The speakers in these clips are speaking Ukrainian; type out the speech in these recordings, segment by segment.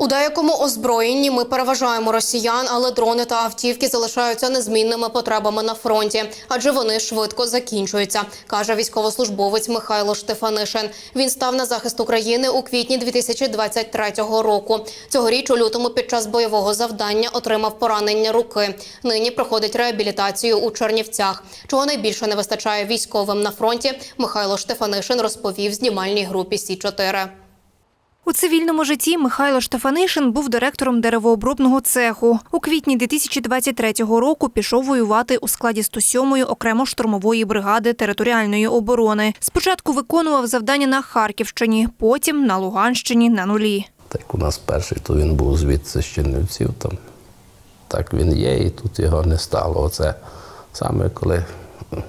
У деякому озброєнні ми переважаємо росіян, але дрони та автівки залишаються незмінними потребами на фронті, адже вони швидко закінчуються, каже військовослужбовець Михайло Штефанишин. Він став на захист України у квітні 2023 року. Цьогоріч у лютому під час бойового завдання отримав поранення руки. Нині проходить реабілітацію у Чернівцях. Чого найбільше не вистачає військовим на фронті, Михайло Штефанишин розповів знімальній групі Сі 4 У цивільному житті Михайло Штефанишин був директором деревообробного цеху. У квітні 2023 року пішов воювати у складі 107-ї окремо штурмової бригади територіальної оборони. Спочатку виконував завдання на Харківщині, потім на Луганщині на нулі. Так у нас перший, то він був звідси з Чернівців. Там. Так він є, і тут його не стало. Оце саме коли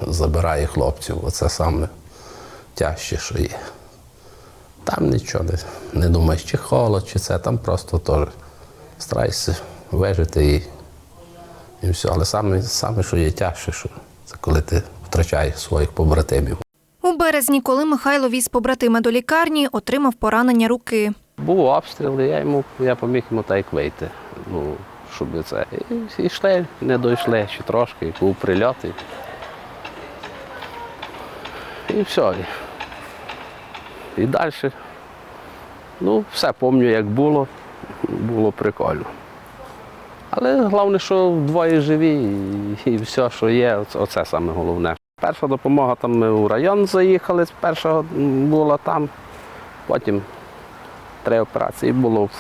забирає хлопців, оце саме тяжче, що є. Там нічого не, не думаєш, чи холод, чи це, там просто теж старайся вижити і, і все. Але саме, саме, що є тяжче, що це коли ти втрачаєш своїх побратимів. У березні, коли Михайло віз побратима до лікарні, отримав поранення руки. Був обстріл, і я йому я поміг йому так вийти. Ну, щоб це. І, і йшли, не дійшли ще трошки, був прильот. І, і все. І, далі. Ну, все пам'ятаю, як було. Було прикольно. Але головне, що двоє живі і, все, що є, оце, саме головне. Перша допомога там ми у район заїхали, перша була там, потім три операції було в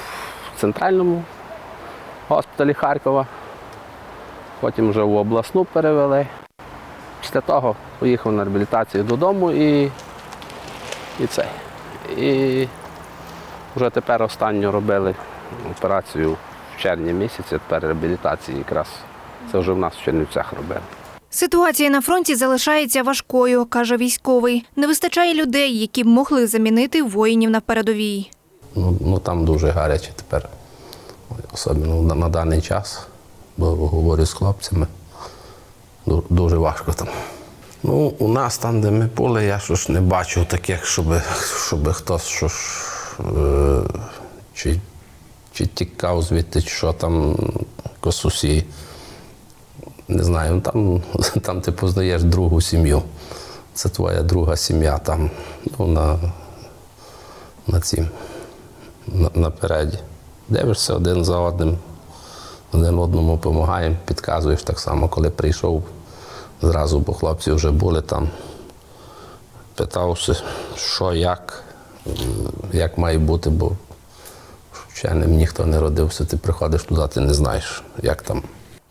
центральному госпіталі Харкова, потім вже в обласну перевели. Після того поїхав на реабілітацію додому і, і це. І вже тепер останню робили операцію в червні місяці, тепер реабілітації якраз. Це вже в нас в Чернівцях робили. Ситуація на фронті залишається важкою, каже військовий. Не вистачає людей, які б могли замінити воїнів на передовій. Ну, ну там дуже гаряче тепер, особливо на, на даний час, бо говорю з хлопцями, дуже важко там. Ну, у нас там, де ми були, я що ж не бачив таких, щоб, щоб хтось що ж, е, чи, чи тікав звідти, чи що там косусі. Не знаю, ну, там, там ти познаєш другу сім'ю. Це твоя друга сім'я там, ну, на, на цім на- напереді. Дивишся один за одним, один одному допомагаємо, підказуєш так само, коли прийшов зразу, бо хлопці вже були там. Питався, що, як, як має бути, бо вченим ніхто не родився, ти приходиш туди, ти не знаєш, як там.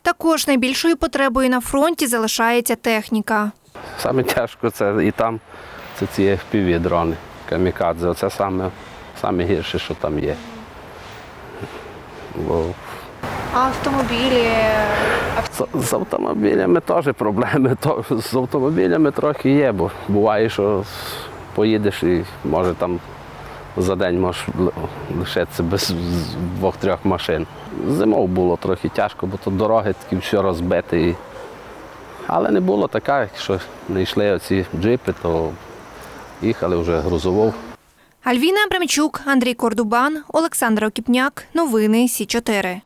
Також найбільшою потребою на фронті залишається техніка. Саме тяжко це і там це ці fpv дрони камікадзе. Оце саме, саме гірше, що там є. Бо А автомобілі З, автомобілями теж проблеми. З автомобілями трохи є, бо буває, що поїдеш і може там за день можеш лишитися без двох-трьох машин. Зимов було трохи тяжко, бо то дороги такі все розбиті. Але не було така, якщо не йшли оці джипи, то їхали вже грузовов. Альвіна Абрамчук, Андрій Кордубан, Олександр Окіпняк. Новини Сі 4